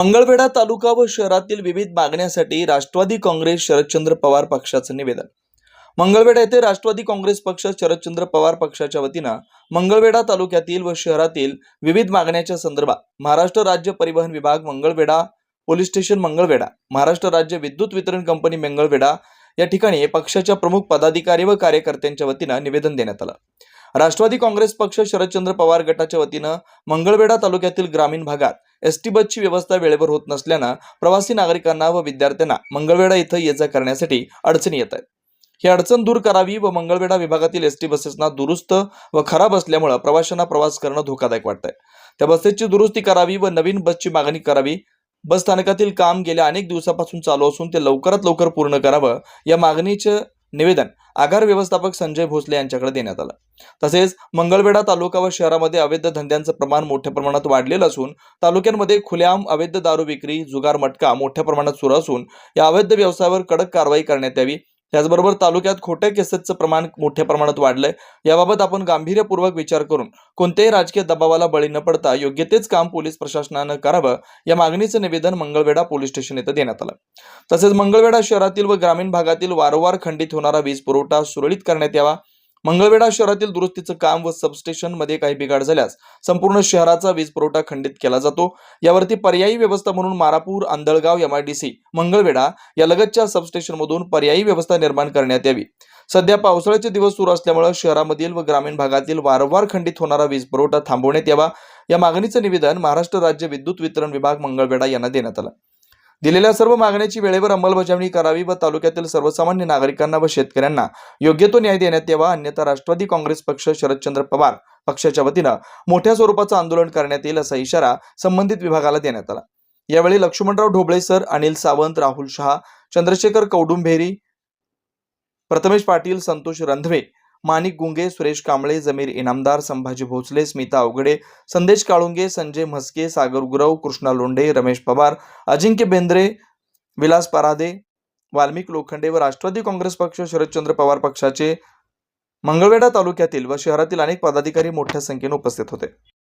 मंगळवेढा तालुका व शहरातील विविध मागण्यासाठी राष्ट्रवादी काँग्रेस शरदचंद्र पवार पक्षाचं निवेदन. मंगळवेढा येथे राष्ट्रवादी काँग्रेस पक्ष शरदचंद्र पवार पक्षाच्या वतीनं मंगळवेढा तालुक्यातील व शहरातील विविध मागण्याच्या संदर्भात महाराष्ट्र राज्य परिवहन विभाग मंगळवेढा पोलीस स्टेशन मंगळवेढा महाराष्ट्र राज्य विद्युत वितरण कंपनी मंगळवेढा या ठिकाणी पक्षाच्या प्रमुख पदाधिकारी व कार्यकर्त्यांच्या वतीनं निवेदन देण्यात आलं. राष्ट्रवादी काँग्रेस पक्ष शरदचंद्र पवार गटाच्या वतीनं मंगळवेढा तालुक्यातील ग्रामीण भागात एस टी बसची व्यवस्था वेळेवर होत नसल्यानं प्रवासी नागरिकांना व विद्यार्थ्यांना मंगळवेढा इथं ये जा करण्यासाठी अडचणी येत आहेत. ही अडचण दूर करावी व मंगळवेढा विभागातील एस टी बसेसना दुरुस्त व खराब असल्यामुळं प्रवाशांना प्रवास करणं धोकादायक वाटतंय. त्या बसेसची दुरुस्ती करावी व नवीन बसची मागणी करावी. बस स्थानकातील काम गेल्या अनेक दिवसापासून चालू असून ते लवकरात लवकर पूर्ण करावं या मागणीचं निवेदन. आगार व्यवस्थापक संजय भोसले यांच्याकडे देण्यात आलं. तसेच मंगळवेढा तालुका व शहरामध्ये अवैध धंद्यांचं प्रमाण मोठ्या प्रमाणात वाढलेलं असून तालुक्यांमध्ये खुलेआम अवैध दारू विक्री जुगार मटका मोठ्या प्रमाणात सुरू असून या अवैध व्यवसायावर कडक कारवाई करण्यात यावी त्याचबरोबर तालुक्यात खोट्या केसेसचं प्रमाण मोठ्या प्रमाणात वाढलंय. याबाबत आपण गांभीर्यपूर्वक विचार करून कोणत्याही राजकीय दबावाला बळी न पडता योग्य तेच काम पोलीस प्रशासनानं करावं या मागणीचं निवेदन मंगळवेढा पोलीस स्टेशन येथे देण्यात आलं. तसेच मंगळवेढा शहरातील व ग्रामीण भागातील वारंवार खंडित होणारा वीज पुरवठा सुरळीत करण्यात यावा मंगळवेढा शहरातील दुरुस्तीचं काम व सबस्टेशनमध्ये काही बिघाड झाल्यास संपूर्ण शहराचा वीज पुरवठा खंडित केला जातो. यावरती पर्यायी व्यवस्था म्हणून मारापूर आंधळगाव एमआयडीसी मंगळवेढा या लगतच्या सबस्टेशन मधून पर्यायी व्यवस्था निर्माण करण्यात यावी. सध्या पावसाळ्याचे दिवस सुरू असल्यामुळे शहरामधील व ग्रामीण भागातील वारंवार खंडित होणारा वीज पुरवठा थांबवण्यात यावा. या मागणीचं निवेदन महाराष्ट्र राज्य विद्युत वितरण विभाग मंगळवेढा यांना देण्यात आलं. दिलेल्या सर्व मागण्याची वेळेवर अंमलबजावणी करावी व तालुक्यातील सर्वसामान्य नागरिकांना व शेतकऱ्यांना योग्य तो न्याय देण्यात यावा अन्यथा राष्ट्रवादी काँग्रेस पक्ष शरदचंद्र पवार पक्षाच्या वतीनं मोठ्या स्वरूपाचं आंदोलन करण्यात येईल असा इशारा संबंधित विभागाला देण्यात आला. यावेळी लक्ष्मणराव ढोबळे सर अनिल सावंत राहुल शहा चंद्रशेखर कौडुंबेरी प्रथमेश पाटील संतोष रंधवे माणिक गुंगे सुरेश कांबळे जमीर इनामदार संभाजी भोसले स्मिता अवघडे संदेश काळुंगे संजय म्हस्के सागर गुरव कृष्णा लोंढे रमेश पवार अजिंक्य बेंद्रे विलास परादे वाल्मिक लोखंडे व राष्ट्रवादी काँग्रेस पक्ष शरदचंद्र पवार पक्षाचे मंगळवेढा तालुक्यातील व शहरातील अनेक पदाधिकारी मोठ्या संख्येने उपस्थित होते.